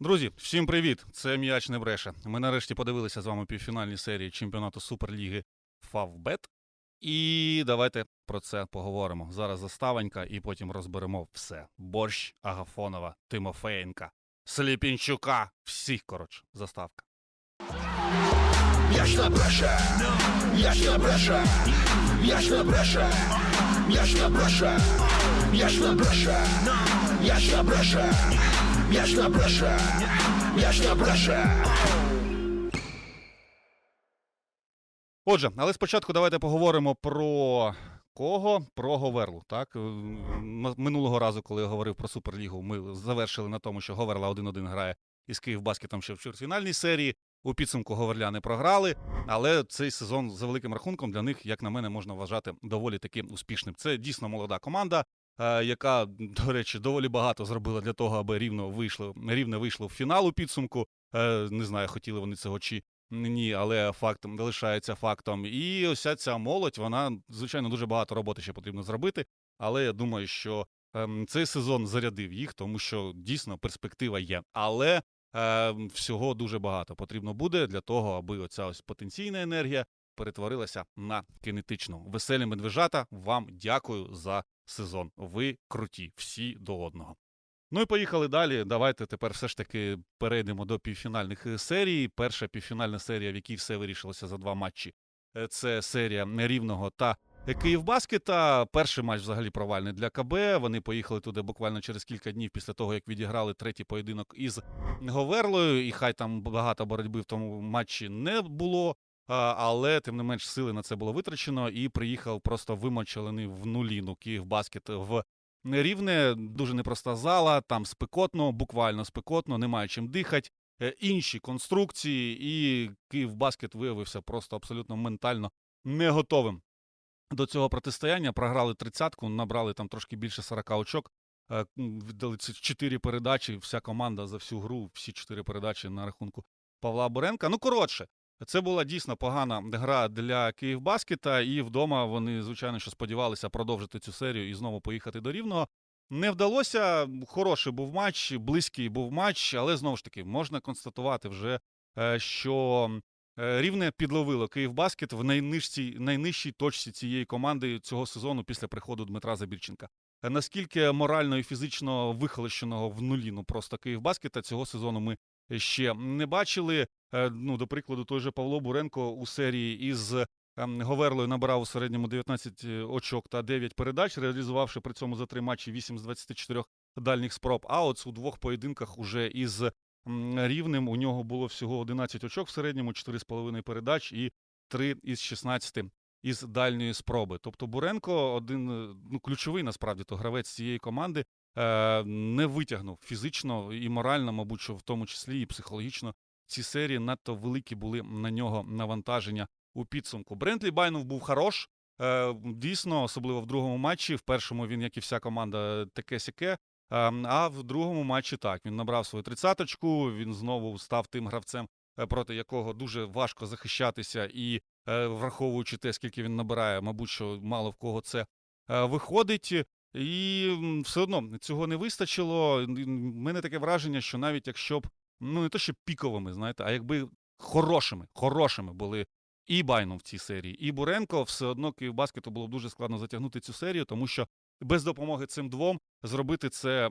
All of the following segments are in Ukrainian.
Друзі, всім привіт! Це м'яч не бреше. Ми нарешті подивилися з вами півфінальні серії чемпіонату Суперліги Фавбет. І давайте про це поговоримо. Зараз заставонька, і потім розберемо все: борщ, Агафонова, Тимофеєнка, Сліпінчука. Всіх, коротше, заставка. М'яч не бреше, м'яч не бреше, м'яч не бреше, м'яч не бреше, м'яч не бреше, м'яч не бреше, м'яч не бреше, м'яч не бреше. Отже, але спочатку давайте поговоримо про кого? Про Говерлу. Так? Е, Минулого разу, коли я говорив про Суперлігу, ми завершили на тому, що Говерла 1-1 грає із Київбаскетом ще в чвертьфінальній серії. У підсумку Говерляни програли, але цей сезон за великим рахунком для них, як на мене, можна вважати доволі таки успішним. Це дійсно молода команда, яка, до речі, доволі багато зробила для того, аби рівно вийшло, рівне вийшло в фінал у підсумку. Е, Не знаю, хотіли вони цього чи ні, але факт лишається фактом. І ось ця молодь, вона, звичайно, дуже багато роботи ще потрібно зробити. Але я думаю, що ем, цей сезон зарядив їх, тому що дійсно перспектива є. Але ем, всього дуже багато потрібно буде для того, аби оця ось потенційна енергія перетворилася на кинетичну. Веселі медвежата, вам дякую за сезон. Ви круті, всі до одного. Ну і поїхали далі. Давайте тепер все ж таки перейдемо до півфінальних е, серій. Перша півфінальна серія, в якій все вирішилося за два матчі. е, Це серія Рівного та Київбаскета. Перший матч взагалі провальний для КБ. Вони поїхали туди буквально через кілька днів після того, як відіграли третій поєдинок із Говерлою. І хай там багато боротьби в тому матчі не було. Але тим не менш сили на це було витрачено, і приїхав просто вимочелений в нуліну Київбаскет в Рівне дуже непроста зала, там спекотно, буквально спекотно, немає чим дихати. Е, Інші конструкції, і Київбаскет виявився просто абсолютно ментально не готовим до цього протистояння. Програли тридцятку, набрали там трошки більше 40 очок. е, Віддали ці чотири передачі. Вся команда за всю гру, всі чотири передачі на рахунку Павла Буренка. Ну, коротше, це була дійсно погана гра для Київбаскета, і вдома вони, звичайно, що сподівалися продовжити цю серію і знову поїхати до Рівного. Не вдалося. Хороший був матч, близький був матч, але знову ж таки можна констатувати вже, е, що е, рівне підловило Київбаскет в найнижчій, найнижчій точці цієї команди цього сезону після приходу Дмитра Забірченка. Е, Наскільки морально і фізично вихолощеного в нулі, ну просто Київбаскета цього сезону ми ще не бачили. Е, Ну, до прикладу, той же Павло Буренко у серії із ем, Говерлою набирав у середньому 19 очок та 9 передач, реалізувавши при цьому за три матчі 8 з 24 дальніх спроб. А от у двох поєдинках уже із рівним у нього було всього 11 очок в середньому, 4,5 передач і 3 із 16 із дальньої спроби. Тобто Буренко один е, ну, ключовий насправді то гравець цієї команди е, не витягнув фізично і морально, мабуть, що в тому числі і психологічно. Ці серії надто великі були на нього навантаження у підсумку. Брентлі Байнов був хорош. Е, дійсно, особливо в другому матчі. В першому він, як і вся команда, таке сяке. Е, а в другому матчі так він набрав свою тридцяточку. Він знову став тим гравцем, е, проти якого дуже важко захищатися, і е, враховуючи те, скільки він набирає, мабуть, що мало в кого це е, виходить. І все одно цього не вистачило. У мене таке враження, що навіть якщо б ну не то, що піковими, знаєте, а якби хорошими, хорошими були і Байном в цій серії, і Буренко, все одно Київбаскету було б дуже складно затягнути цю серію, тому що без допомоги цим двом зробити це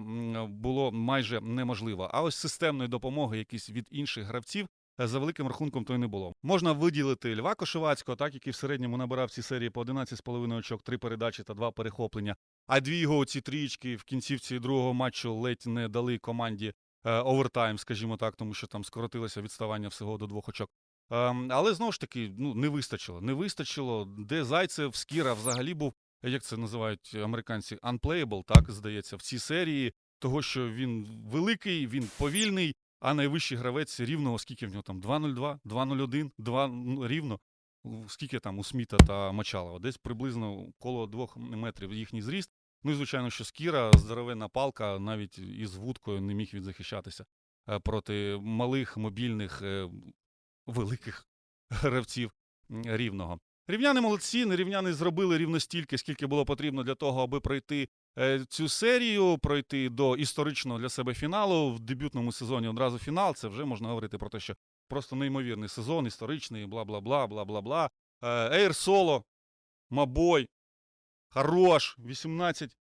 було майже неможливо. А ось системної допомоги якісь від інших гравців. Е, За великим рахунком то й не було. Можна виділити Льва Кошевацького, так який в середньому набирав в цій серії по 11,5 очок, 3 передачі та 2 перехоплення. А дві його ці трієчки в кінцівці другого матчу ледь не дали команді е, овертайм, скажімо так, тому що там скоротилося відставання всього до двох очок. Ем, але знову ж таки, ну не вистачило. Не вистачило. Де Зайцев, Скіра взагалі був, як це називають американці, unplayable, так здається, в цій серії, того, що він великий, він повільний, а найвищий гравець рівного, скільки в нього там 2.02, 2.01, 2 ну, рівно. Скільки там у Сміта та Мочалова? Десь приблизно коло двох метрів їхній зріст. Ну і звичайно, що Скіра, здоровенна палка, навіть із вудкою не міг відзахищатися е, проти малих, мобільних, е, великих гравців рівного. Рівняни молодці, не рівняни зробили рівно стільки, скільки було потрібно для того, аби пройти е, цю серію, пройти до історичного для себе фіналу в дебютному сезоні одразу фінал. Це вже можна говорити про те, що просто неймовірний сезон, історичний, бла бла бла, бла бла бла. Ейр Соло, Мабой, хорош, 18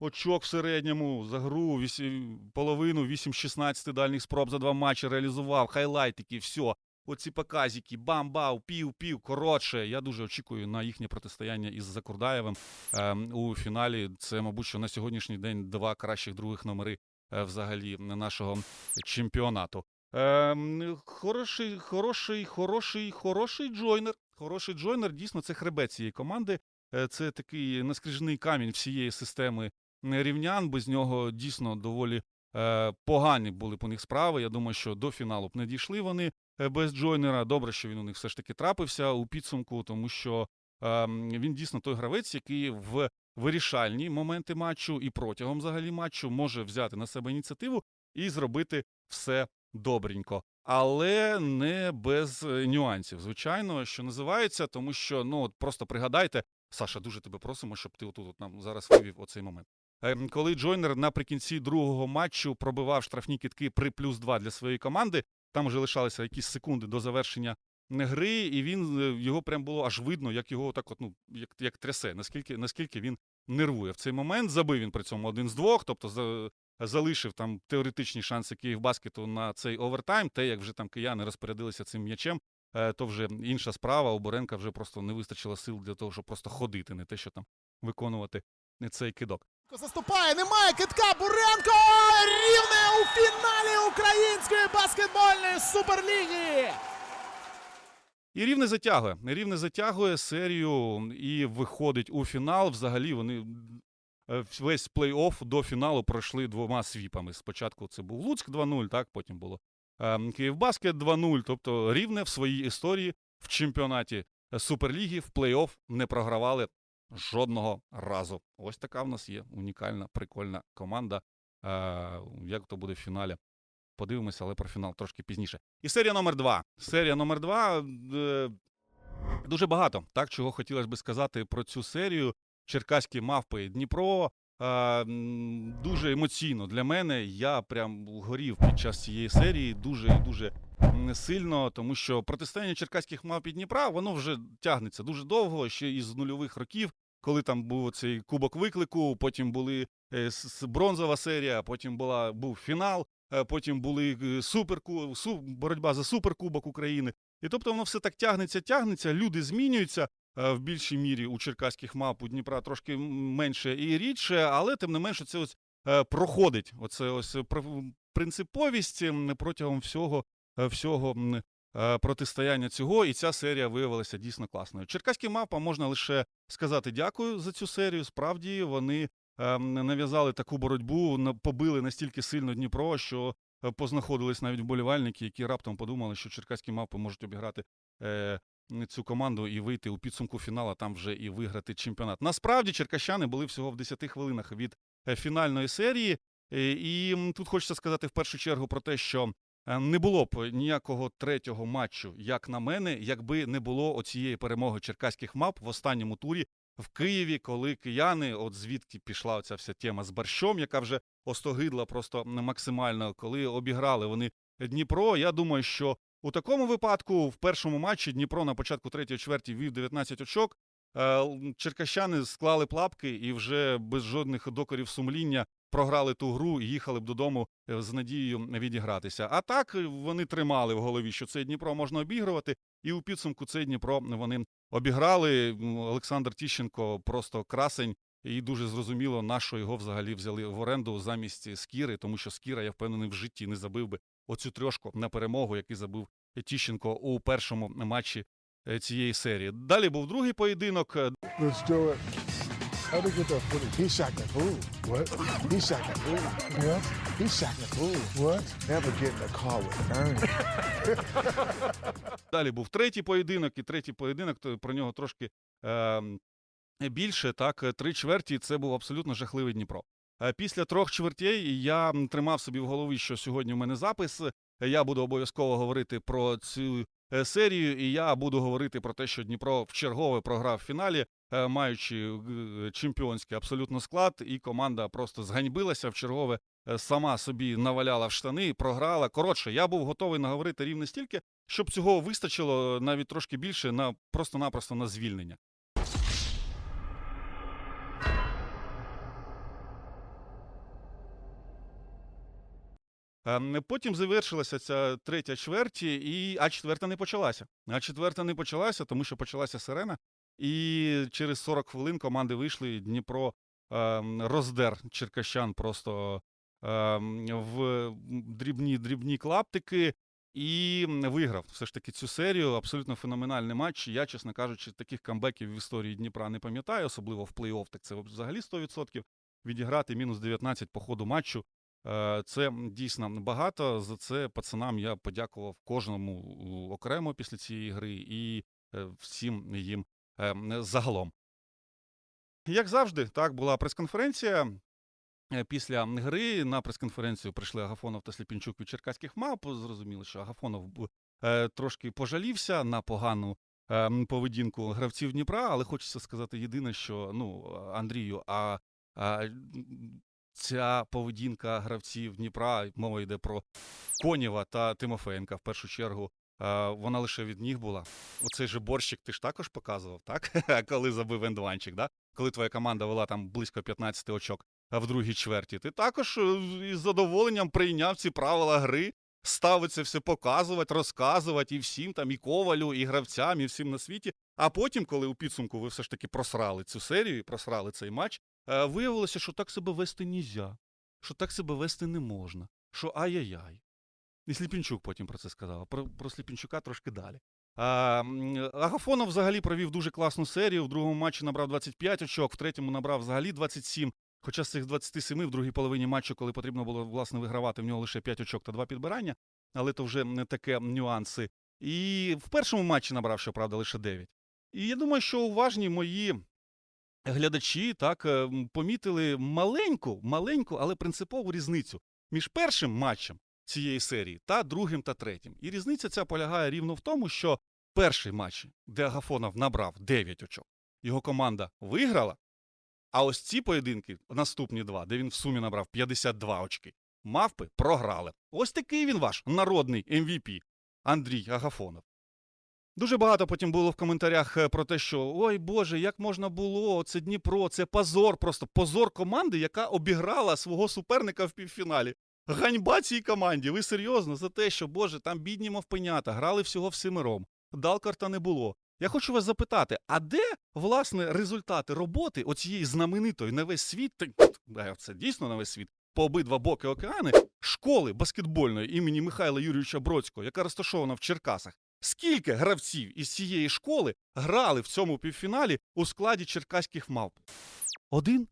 очок в середньому за гру, вісі- половину 8-16 дальніх спроб за два матчі реалізував, хайлайтики, все. Оці показики, бам-бау, пів-пів. Коротше, я дуже очікую на їхнє протистояння із Закурдаєвим ем, у фіналі. Це, мабуть, що на сьогоднішній день два кращих других номери е, взагалі нашого чемпіонату. Ем, хороший, хороший, хороший, хороший джойнер. Хороший джойнер, дійсно, це хребет цієї команди. Е, Це такий наскріжний камінь всієї системи рівнян. Без нього дійсно доволі е, погані були у них справи. Я думаю, що до фіналу б не дійшли вони без Джойнера. Добре, що він у них все ж таки трапився у підсумку, тому що е, він дійсно той гравець, який в вирішальні моменти матчу і протягом взагалі матчу може взяти на себе ініціативу і зробити все добренько. Але не без е, нюансів, звичайно, що називається, тому що ну от просто пригадайте, Саша, дуже тебе просимо, щоб ти отут от нам зараз вивів оцей момент. Ем, Коли Джойнер наприкінці другого матчу пробивав штрафні кітки при плюс 2 для своєї команди, там вже лишалися якісь секунди до завершення е, гри, і він е, його прям було аж видно, як його так, от, ну як, як трясе, наскільки наскільки він нервує в цей момент. Забив він при цьому один з двох, тобто за, залишив там теоретичні шанси Київбаскету на цей овертайм. Те, як вже там кияни розпорядилися цим м'ячем, е, то вже інша справа. У Боренка вже просто не вистачило сил для того, щоб просто ходити, не те, що там виконувати цей кидок. Заступає, немає китка. Буренко рівне у фіналі української баскетбольної суперліги. І рівне затягує. Рівне затягує серію і виходить у фінал. Взагалі вони е, весь плей-офф до фіналу пройшли двома свіпами. Спочатку це був Луцьк 2-0, так потім було ем, Київбаскет 2-0. Тобто рівне в своїй історії в чемпіонаті Суперліги в плей-офф не програвали жодного разу. Ось така в нас є унікальна, прикольна команда. Е, як то буде в фіналі? Подивимося, але про фінал трошки пізніше. І серія номер два. Серія номер два. Е, дуже багато, так, чого хотілося би сказати про цю серію. Черкаські мавпи Дніпро. Е, дуже емоційно для мене. Я прям горів під час цієї серії дуже дуже сильно, тому що протистояння черкаських мавп і Дніпра воно вже тягнеться дуже довго, ще із нульових років, коли там був цей кубок виклику, потім були е, бронзова серія, потім була був фінал. Е, Потім були е, суперку, су, боротьба за суперкубок України. І тобто воно все так тягнеться, тягнеться, люди змінюються в більшій мірі у черкаських мап, у Дніпра трошки менше і рідше, але тим не менше це ось проходить. Оце ось принциповість протягом всього, всього е, протистояння цього, і ця серія виявилася дійсно класною. Черкаським мапам можна лише сказати дякую за цю серію. Справді вони ем, нав'язали таку боротьбу, побили настільки сильно Дніпро, що е, познаходились навіть вболівальники, які раптом подумали, що черкаські мапи можуть обіграти е, цю команду і вийти у підсумку фіналу, там вже і виграти чемпіонат. Насправді черкащани були всього в 10 хвилинах від е, фінальної серії. Е, І тут хочеться сказати в першу чергу про те, що е, не було б ніякого третього матчу, як на мене, якби не було оцієї перемоги черкаських мап в останньому турі в Києві, коли кияни, от звідки пішла оця вся тема з борщом, яка вже остогидла просто максимально, коли обіграли вони Дніпро. Я думаю, що у такому випадку в першому матчі Дніпро на початку третьої чверті вів 19 очок. Е, Черкащани склали плапки і вже без жодних докорів сумління програли ту гру і їхали б додому е, з надією відігратися. А так е, вони тримали в голові, що цей Дніпро можна обігрувати, і у підсумку цей Дніпро вони обіграли. Олександр Тіщенко просто красень. І дуже зрозуміло, на що його взагалі взяли в оренду замість Скіри, тому що Скіра, я впевнений, в житті не забив би оцю трьошку на перемогу, який забив Тіщенко у першому матчі е, цієї серії. Далі був другий поєдинок. Let's do it. How to get that footage? He shot the fool. What? He shot the fool. What? He shot the fool. What? Never get in the car with Ernie. Далі був третій поєдинок, і третій поєдинок, то про нього трошки е, більше. Так, три чверті це був абсолютно жахливий Дніпро. Е, Після трьох чвертей я тримав собі в голові, що сьогодні в мене запис. Я буду обов'язково говорити про цю серію, і я буду говорити про те, що Дніпро в чергове програв в фіналі, е, маючи е, чемпіонський абсолютно склад, і команда просто зганьбилася в чергове, е, сама собі наваляла в штани, програла. Коротше, я був готовий наговорити рівно стільки, щоб цього вистачило е, навіть трошки більше на просто-напросто на звільнення. Потім завершилася ця третя чверть, і... а четверта не почалася. А четверта не почалася, тому що почалася сирена. І через 40 хвилин команди вийшли. і Дніпро ем, роздер черкащан просто ем, в дрібні дрібні клаптики і виграв все ж таки цю серію. Абсолютно феноменальний матч. Я, чесно кажучи, таких камбеків в історії Дніпра не пам'ятаю, особливо в плей-офф, так це взагалі 100%. Відіграти мінус 19 по ходу матчу. Е, Це дійсно багато. За це пацанам я подякував кожному окремо після цієї гри і е, всім їм е, загалом. Як завжди, так була прес-конференція. Після гри на прес-конференцію прийшли Агафонов та Сліпінчук від черкаських мап. Зрозуміло, що Агафонов трошки пожалівся на погану е, поведінку гравців Дніпра, але хочеться сказати єдине, що ну, Андрію, а, а ця поведінка гравців Дніпра, мова йде про Конєва та Тимофеєнка в першу чергу. Вона лише від них була. Оцей же борщик ти ж також показував, так? Коли забив ендванчик, да? коли твоя команда вела там близько 15 очок в другій чверті. Ти також е, із задоволенням прийняв ці правила гри, ставив це все показувати, розказувати і всім, там, і ковалю, і гравцям, і всім на світі. А потім, коли у підсумку ви все ж таки просрали цю серію і просрали цей матч, виявилося, що так себе вести нельзя, що так себе вести не можна, що ай-яй-яй. І Сліпінчук потім про це сказав. Про, про Сліпінчука трошки далі. А, Агафонов взагалі провів дуже класну серію. В другому матчі набрав 25 очок, в третьому набрав взагалі 27. Хоча з цих 27 в другій половині матчу, коли потрібно було власне вигравати, в нього лише 5 очок та 2 підбирання, але то вже не таке нюанси. І в першому матчі набрав, щоправда, лише 9. І я думаю, що уважні мої глядачі так е, помітили маленьку, маленьку, але принципову різницю між першим матчем цієї серії та другим та третім. І різниця ця полягає рівно в тому, що перший матч, де Агафонов набрав 9 очок, його команда виграла. А ось ці поєдинки, наступні два, де він в сумі набрав 52 очки, мавпи програли. Ось такий він ваш народний MVP Андрій Агафонов. Дуже багато потім було в коментарях е, про те, що ой Боже, як можна було, це Дніпро, це позор, просто позор команди, яка обіграла свого суперника в півфіналі. Ганьба цій команді. Ви серйозно за те, що Боже, там бідні мовпенята, грали всього всемиром. Далкарта не було. Я хочу вас запитати, а де, власне, результати роботи оцієї знаменитої на весь світ, це дійсно на весь світ, по обидва боки океани, школи баскетбольної імені Михайла Юрійовича Бродського, яка розташована в Черкасах? Скільки гравців із цієї школи грали в цьому півфіналі у складі черкаських мавп? Один?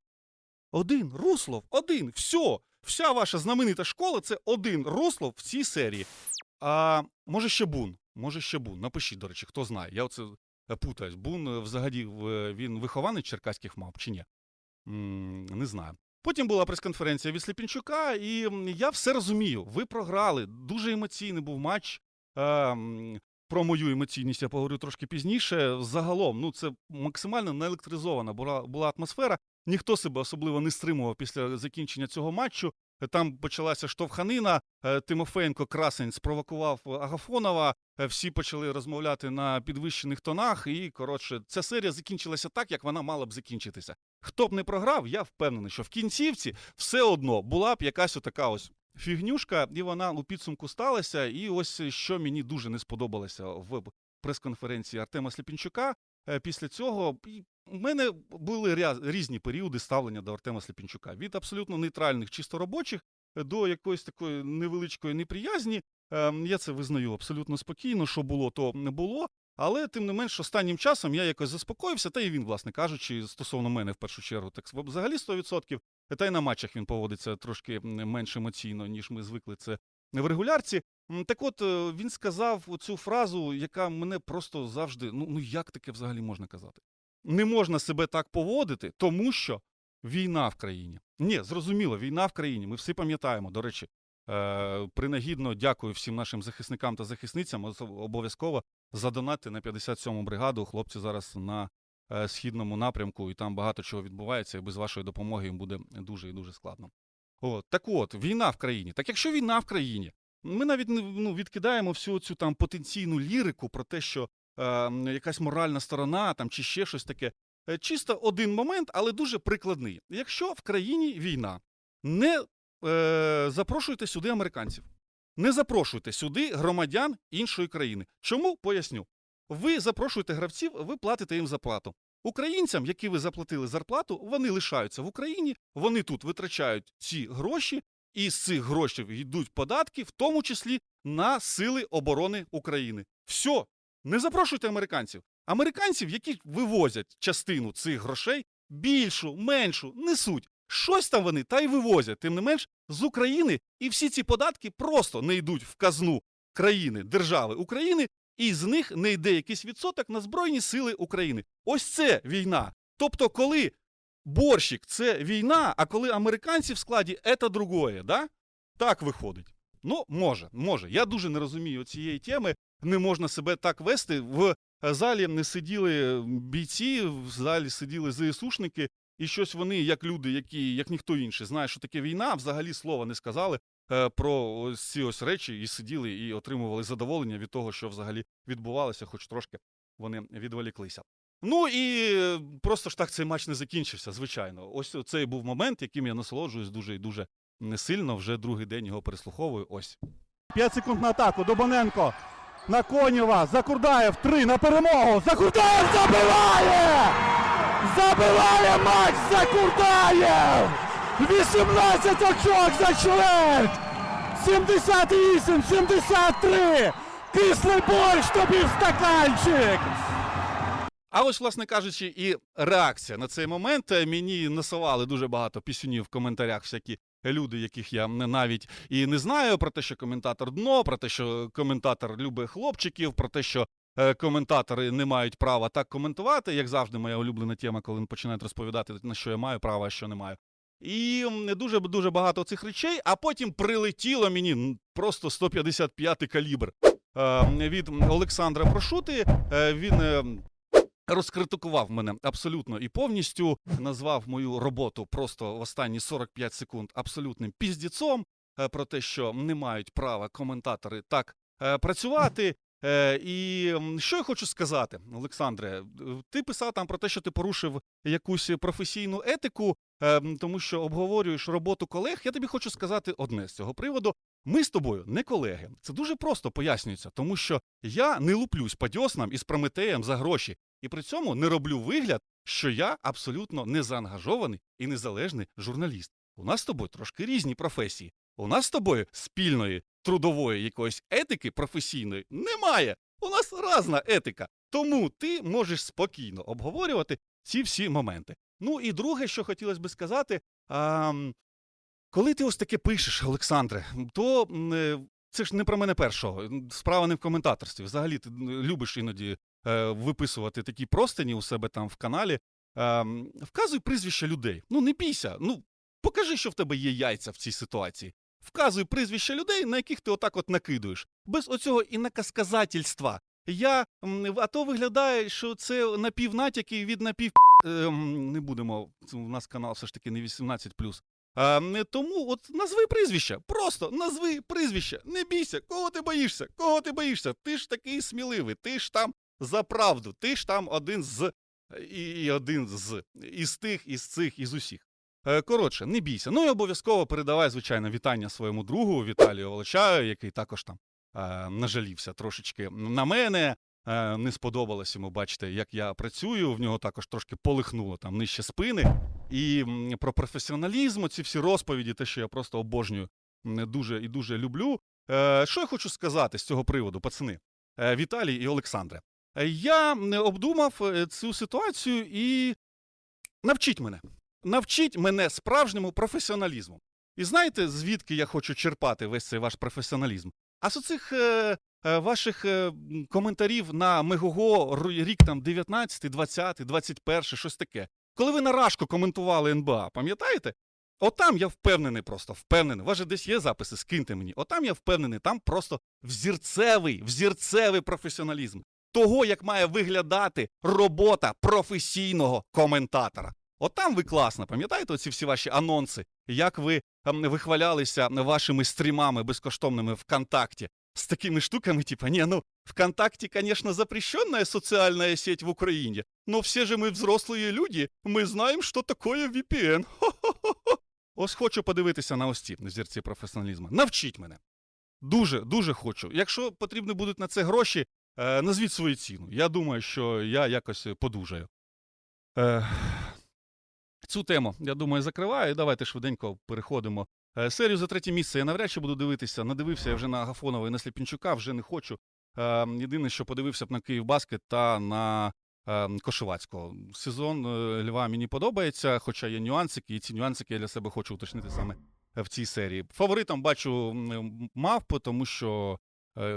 Один. Руслов. Один. Все. Вся ваша знаменита школа це один Руслов в цій серії. А може ще Бун? Може ще Бун. Напишіть, до речі, хто знає. Я оце е, путаюсь. Бун е, взагалі він вихований черкаських мавп чи ні? М, Не знаю. Потім була прес-конференція від Сліпінчука, і я все розумію. Ви програли. Дуже емоційний був матч. Е, м, Про мою емоційність я поговорю трошки пізніше. Загалом, ну це максимально наелектризована була, була атмосфера. Ніхто себе особливо не стримував після закінчення цього матчу. Там почалася штовханина. е, Тимофеєнко Красень спровокував Агафонова. е, Всі почали розмовляти на підвищених тонах. І коротше, ця серія закінчилася так, як вона мала б закінчитися. Хто б не програв, я впевнений, що в кінцівці все одно була б якась отака ось фігнюшка, і вона у підсумку сталася. І ось що мені дуже не сподобалося в прес-конференції Артема Сліпінчука. е, Після цього у мене були різні періоди ставлення до Артема Сліпінчука. Від абсолютно нейтральних, чисто робочих е, до якоїсь такої невеличкої неприязні. Ем, Я це визнаю абсолютно спокійно. Що було, то не було. Але тим не менш, останнім часом я якось заспокоївся, та і він, власне кажучи, стосовно мене в першу чергу, так взагалі 100%. Та й на матчах він поводиться трошки менш емоційно, ніж ми звикли це в регулярці. Так от е, він сказав цю фразу, яка мене просто завжди. Ну, ну як таке взагалі можна казати? Не можна себе так поводити, тому що війна в країні. Ні, зрозуміло, війна в країні. Ми всі пам'ятаємо. До речі, Е, принагідно дякую всім нашим захисникам та захисницям. Обов'язково задонати на 57-му бригаду. Хлопці зараз на східному напрямку, і там багато чого відбувається, і без вашої допомоги їм буде дуже і дуже складно. От, так от, війна в країні. Так якщо війна в країні, ми навіть ну, відкидаємо всю цю там потенційну лірику про те, що е, якась моральна сторона там чи ще щось таке. Е, Чисто один момент, але дуже прикладний. Якщо в країні війна, не е, запрошуйте сюди американців. Не запрошуйте сюди громадян іншої країни. Чому? Поясню. Ви запрошуєте гравців, ви платите їм зарплату. Українцям, які ви заплатили зарплату, вони лишаються в Україні, вони тут витрачають ці гроші, і з цих грошей йдуть податки, в тому числі на сили оборони України. Все, не запрошуйте американців. Американців, які вивозять частину цих грошей, більшу, меншу, несуть. Щось там вони та й вивозять, тим не менш, з України, і всі ці податки просто не йдуть в казну країни, держави України, і з них не йде якийсь відсоток на Збройні Сили України. Ось це війна. Тобто, коли борщик це війна, а коли американці в складі це другое, да? Так виходить. Ну, може, може. Я дуже не розумію цієї теми. Не можна себе так вести. В залі не сиділи бійці, в залі сиділи ЗСУшники, і щось вони, як люди, які, як ніхто інший, знають, що таке війна, взагалі слова не сказали про ось ці ось речі, і сиділи і отримували задоволення від того, що взагалі відбувалося, хоч трошки вони відволіклися. Ну і е, просто ж так цей матч не закінчився, звичайно. Ось цей був момент, яким я насолоджуюсь дуже і дуже сильно. Вже другий день його переслуховую. Ось. 5 секунд на атаку. Добоненко на Конєва. Закурдаєв. Три на перемогу. Закурдаєв забиває! Забиває Макс Закурдаєв! 18 очок за чверть! 78-73! Кислий борщ тобі в стаканчик! А ось, власне кажучи, і реакція на цей момент. Мені насували дуже багато пісюнів в коментарях всякі люди, яких я навіть і не знаю, про те, що коментатор дно, про те, що коментатор любить хлопчиків, про те, що е, коментатори не мають права так коментувати, як завжди, моя улюблена тема, коли починають розповідати, на що я маю право, а що не маю. І дуже дуже багато цих речей, а потім прилетіло мені просто 155 калібр е, від Олександра Прошути. Е, Він е, розкритикував мене абсолютно і повністю назвав мою роботу просто в останні 45 секунд абсолютним піздіцом про те, що не мають права коментатори так працювати. Е, і що я хочу сказати, Олександре, ти писав там про те, що ти порушив якусь професійну етику, е, тому що обговорюєш роботу колег. Я тобі хочу сказати одне з цього приводу. Ми з тобою не колеги. Це дуже просто пояснюється, тому що я не луплюсь по дьоснам із Прометеєм за гроші, і при цьому не роблю вигляд, що я абсолютно незаангажований і незалежний журналіст. У нас з тобою трошки різні професії. У нас з тобою спільної трудової якоїсь етики професійної немає. У нас разна етика. Тому ти можеш спокійно обговорювати ці всі моменти. Ну і друге, що хотілося би сказати, а, коли ти ось таке пишеш, Олександре, то е, це ж не про мене першого. Справа не в коментаторстві. Взагалі ти любиш іноді е, виписувати такі простині у себе там в каналі. Е, вказуй прізвища людей. Ну не бійся. Ну покажи, що в тебе є яйця в цій ситуації. Вказуй прізвища людей, на яких ти отак от накидуєш. Без оцього інакосказательства. Я, а то виглядає, що це напівнатяки від напів. Ем, не будемо. У нас канал все ж таки не 18+. А, м, тому от назви прізвище. Просто назви прізвище. Не бійся. Кого ти боїшся? Кого ти боїшся? Ти ж такий сміливий, ти ж там за правду, ти ж там один з і, і один з із тих, із цих, із усіх. Е, Коротше, не бійся. Ну і обов'язково передавай, звичайно, вітання своєму другу Віталію Волочаю, який також там е, нажалівся трошечки на мене. Е, не сподобалось йому, бачите, як я працюю. В нього також трошки полихнуло там нижче спини. І про професіоналізм, ці всі розповіді, те, що я просто обожнюю дуже і дуже люблю. Що я хочу сказати з цього приводу, пацани? Віталій і Олександре. Я обдумав цю ситуацію і навчіть мене. Навчіть мене справжньому професіоналізму. І знаєте, звідки я хочу черпати весь цей ваш професіоналізм? А з оцих е, е, ваших е, коментарів на Мегого рік там 19, 20, 21, щось таке. Коли ви на Рашко коментували НБА, пам'ятаєте? Отам я впевнений, просто впевнений. У вас же десь є записи, скиньте мені. Отам я впевнений, там просто взірцевий, взірцевий професіоналізм того, як має виглядати робота професійного коментатора. Отам ви класно, пам'ятаєте оці всі ваші анонси, як ви ем, вихвалялися вашими стрімами безкоштовними ВКонтакті з такими штуками, типа, ні, ну, ВКонтакте, конечно, запрещенная социальная сеть в Украине, но все же мы взрослые люди, ми знаємо, що таке VPN. Хо-хо-хо-хо. Ось хочу подивитися на ось ці зірці професіоналізму. Навчіть мене. Дуже, дуже хочу. Якщо потрібні будуть на це гроші, е, назвіть свою ціну. Я думаю, що я якось подужаю. Е, цю тему, я думаю, закриваю. Давайте швиденько переходимо. Е, серію за третє місце я навряд чи буду дивитися. Надивився я вже на Агафонова і на Сліпінчука, вже не хочу. Е, єдине, що подивився б на Київбаскет та на е, Кошевацького. Сезон Льва мені подобається, хоча є нюансики, і ці нюансики я для себе хочу уточнити саме в цій серії. Фаворитом бачу мавпу, тому що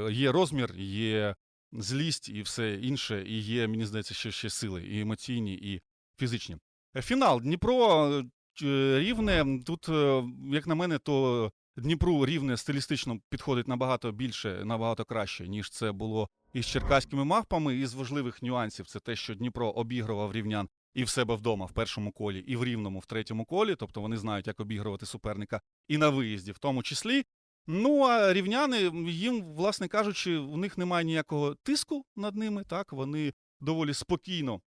є розмір, є злість і все інше, і є, мені здається, ще, ще сили, і емоційні, і фізичні. Фінал Дніпро е, рівне. Тут, е, як на мене, то Дніпру рівне стилістично підходить набагато більше, набагато краще, ніж це було із черкаськими мавпами. Із важливих нюансів це те, що Дніпро обігрував рівнян і в себе вдома в першому колі, і в рівному в третьому колі. Тобто вони знають, як обігрувати суперника і на виїзді, в тому числі. Ну а рівняни, їм, власне кажучи, у них немає ніякого тиску над ними. Так вони доволі спокійно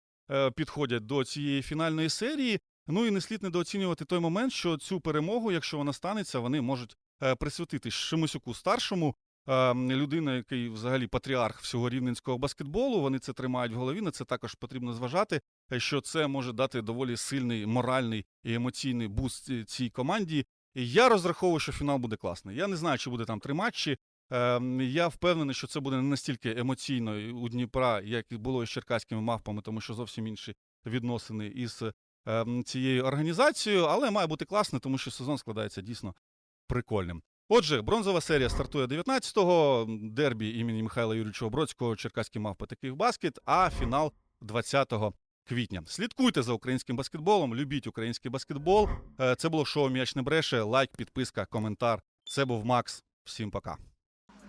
підходять до цієї фінальної серії. Ну і не слід недооцінювати той момент, що цю перемогу, якщо вона станеться, вони можуть е, присвятити Шимосюку старшому. е, Людина, який взагалі патріарх всього рівненського баскетболу, вони це тримають в голові. На це також потрібно зважати, е, що це може дати доволі сильний моральний і емоційний буст цій команді. Я розраховую, що фінал буде класний. Я не знаю, чи буде там три матчі. Ем, Я впевнений, що це буде не настільки емоційно у Дніпра, як і було із черкаськими мавпами, тому що зовсім інші відносини із ем, цією організацією, але має бути класно, тому що сезон складається дійсно прикольним. Отже, бронзова серія стартує 19-го, дербі імені Михайла Юрійовича Бродського, Черкаські мавпи та Київбаскет, а фінал 20 квітня. Слідкуйте за українським баскетболом, любіть український баскетбол. Е, Це було шоу М'яч не бреше. Лайк, підписка, коментар. Це був Макс. Всім пока.